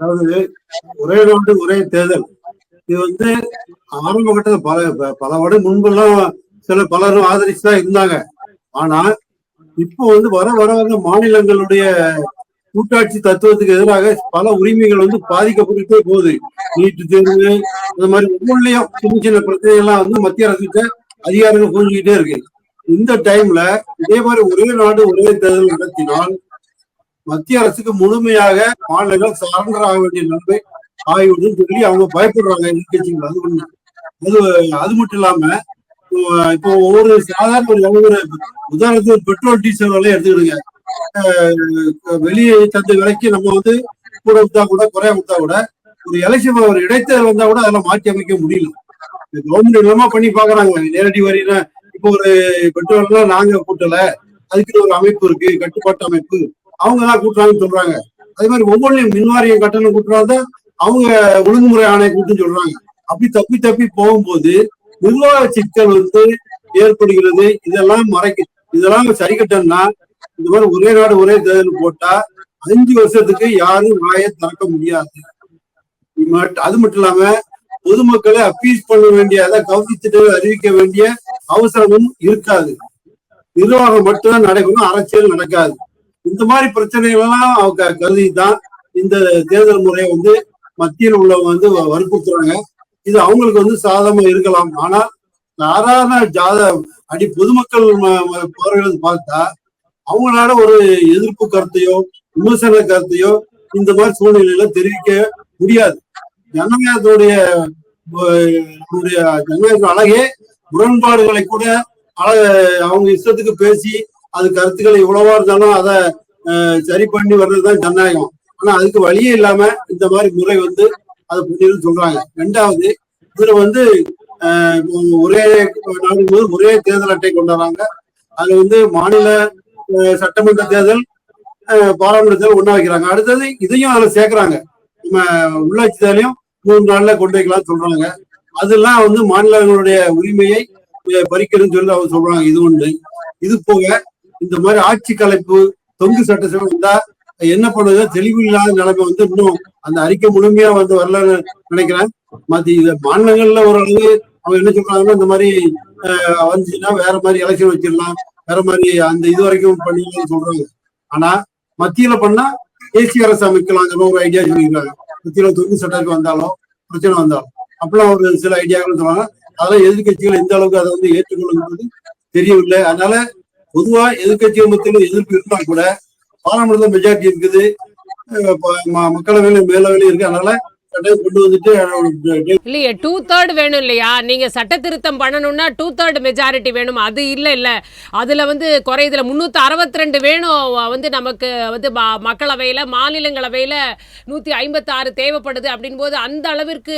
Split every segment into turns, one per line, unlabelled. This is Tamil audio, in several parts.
அதாவது ஒரே நாடு ஒரே தேர்தல். இது வந்து ஆரம்ப கட்டத்தில் பல பல வருடம் முன்பெல்லாம் சில பலரும் ஆதரிச்சு தான் இருந்தாங்க. ஆனா இப்போ வந்து வர வர வர மாநிலங்களுடைய கூட்டாட்சி தத்துவத்துக்கு எதிராக பல உரிமைகள் வந்து பாதிக்கப்பட்டுட்டே போகுது. நீட்டு தேர்வு இந்த மாதிரி ஒவ்வொன்றிலையும் சின்ன சின்ன பிரச்சனைகள்லாம் வந்து மத்திய அரசுகிட்ட அதிகாரங்கள் புரிஞ்சுக்கிட்டே இருக்கு. இந்த டைம்ல இதே மாதிரி ஒரே நாடு ஒரே தேர்தல் நடத்தினால் மத்திய அரசுக்கு முழுமையாக மாநிலங்கள் சரண்டர் ஆக வேண்டிய நிலைமை ஆகிவிடும் சொல்லி அவங்க பயப்படுறாங்க எதிர்கட்சிகள். அது ஒண்ணு. அது அது மட்டும் இல்லாம இப்போ- இப்போ ஒவ்வொரு சாதாரண ஒரு ஒரு உதாரணத்துக்கு பெட்ரோல் டீசல் விலையை எடுத்துக்கிடுங்க. வெளியே தந்த விலைக்கு நம்ம வந்து கூட விட்டா கூட குறைய விட்டா கூட ஒரு எலெக்ஷன் ஒரு இடைத்தேர்தல் வந்தா கூட அதெல்லாம் மாற்றி அமைக்க முடியல. கவர்மெண்ட் இல்லாம பண்ணி பாக்குறாங்க நேரடி வரியில இப்போ ஒரு பெட்ரோல்லாம் நாங்க கூட்டல அதுக்கு ஒரு அமைப்பு இருக்கு கட்டுப்பாட்டு அமைப்பு. அவங்க தான் கூட்டுறாங்கன்னு சொல்றாங்க. அதே மாதிரி ஒவ்வொன்றையும் மின்வாரியம் கட்டணம் கூட்டுறாத அவங்க ஒழுங்குமுறை ஆணையை கூட்டுன்னு சொல்றாங்க. அப்படி தப்பி தப்பி போகும்போது நிர்வாக சிக்கல் வந்து ஏற்படுகிறது. இதெல்லாம் மறைக்க இதெல்லாம் சரி கட்டணும்னா இந்த மாதிரி ஒரே நாடு ஒரே தேர்தல் போட்டா அஞ்சு வருஷத்துக்கு யாரும் வாயை திறக்க முடியாது. மட்- அது மட்டும் இல்லாம பொதுமக்களை அப்பீஸ் பண்ண வேண்டிய அதை கவனித்திட்டு அறிவிக்க வேண்டிய அவசரமும் இருக்காது. நிர்வாகம் மட்டும்தான் நடக்கணும் அரசியல் நடக்காது. இந்த மாதிரி பிரச்சனைகள் எல்லாம் அவங்க கருதி தான் இந்த தேர்தல் முறையை வந்து மத்தியில் உள்ளவங்க வந்து வ- வற்புறுத்துறாங்க. இது அவங்களுக்கு வந்து சாதகமா இருக்கலாம். ஆனா சாதாரண ஜாத அடி பொதுமக்கள் போறது பார்த்தா அவங்களால ஒரு எதிர்ப்பு கருத்தையோ விமர்சன கருத்தையோ இந்த மாதிரி சூழ்நிலையில தெரிவிக்க முடியாது. ஜனநாயகத்துடைய அஹ், நம்முடைய ஜனநாயக அழகே முரண்பாடுகளை கூட அழக அவங்க இஷ்டத்துக்கு பேசி அது கருத்துக்கள் எவ்வளவா இருந்தாலும் அதை சரி பண்ணி வர்றதுதான் ஜனநாயகம். ஆனா அதுக்கு வழியே இல்லாம இந்த மாதிரி முறை வந்து அதை பண்ணிருந்து சொல்றாங்க. ரெண்டாவது இதுல வந்து ஒரே நாடு போது ஒரே தேர்தல் அட்டை கொண்டு வராங்க அதுல வந்து மாநில சட்டமன்ற தேர்தல் பாராளுமன்ற தேர்தல் ஒண்ணா வைக்கிறாங்க. அடுத்தது இதையும் அதுல சேர்க்கிறாங்க. நம்ம உள்ளாட்சி தேர்தலையும் மூணு நாள்ல கொண்டு வைக்கலாம் சொல்றாங்க. அதெல்லாம் வந்து மாநிலங்களுடைய உரிமையை பறிக்கணும்னு பறிக்கிறதுன்னு சொல்லி அவங்க சொல்றாங்க. இது ஒன்று இது போக இந்த மாதிரி ஆட்சி கலைப்பு தொங்கு சட்டசபை வந்தா என்ன பண்ணுறது தெளிவு இல்லாத நிலைமை வந்து இன்னும் அந்த அறிக்கை முழுமையா வந்து வரலன்னு நினைக்கிறேன். மத்தி இது மாநிலங்கள்ல ஓரளவு அவங்க என்ன சொல்றாங்கன்னா இந்த மாதிரி வந்துச்சுன்னா வேற மாதிரி எலெக்ஷன் வச்சிடலாம். வேற மாதிரி அந்த இது வரைக்கும் பண்ணிடலாம்னு சொல்றாங்க. ஆனா மத்தியில பண்ணா தேசிய அரசு அமைக்கலாங்கிற ஒரு ஐடியா சொல்லியிருக்காங்க. மத்தியில தொங்கு சட்டத்துக்கு வந்தாலும் பிரச்சனை வந்தாலும். அப்பெல்லாம் ஒரு சில ஐடியாக்கள் சொல்றாங்க அதெல்லாம் எதிர்கட்சிகள் எந்த அளவுக்கு அதை வந்து ஏற்றுக்கொள்ளுங்கிறது தெரியவில்லை. அதனால பொதுவா எதிர்கட்சிகள் மத்தியில எதிர்ப்பு இருந்தா கூட பாராளுமன்றத்துல மெஜாரிட்டி இருக்குது. மக்களவையில மேலவையில இருக்கு. அதனால
இல்லையே டூ தேர்ட் வேணும் இல்லையா? நீங்க சட்ட திருத்தம் பண்ணணும்னா டூ தேர்ட் மெஜாரிட்டி வேணும். அது இல்ல இல்ல. அதுல வந்து குறையுதுல முன்னூத்தி அறுபத்தி ரெண்டு வேணும். வந்து நமக்கு வந்து மக்களவையில மாநிலங்களவையில நூத்தி ஐம்பத்தி ஆறு தேவைப்படுது அப்படின் போது அந்த அளவிற்கு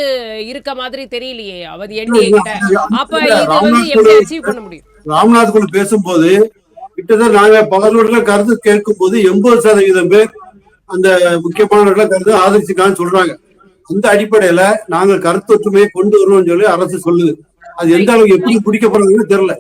இருக்க மாதிரி தெரியலையே அது என்டிஏ கிட்ட. அப்ப இது வந்து எப்படி அச்சீவ் பண்ண முடியும்?
ராம்நாத் பேசும்போது கிட்டத்தட்ட நாங்க பலரோட கருத்து கேட்கும் போது எண்பது சதவீதம் பேர் அந்த முக்கியமானவர்களை கருத்து ஆதரிச்சுக்கான்னு சொல்றாங்க. அந்த அடிப்படையில நாங்கள் கருத்தொற்றுமையை கொண்டு வருவோம்னு சொல்லி அரசு சொல்லுது. அது எந்த அளவுக்கு எப்படி பிடிக்கப்படுறதுன்னு தெரியல.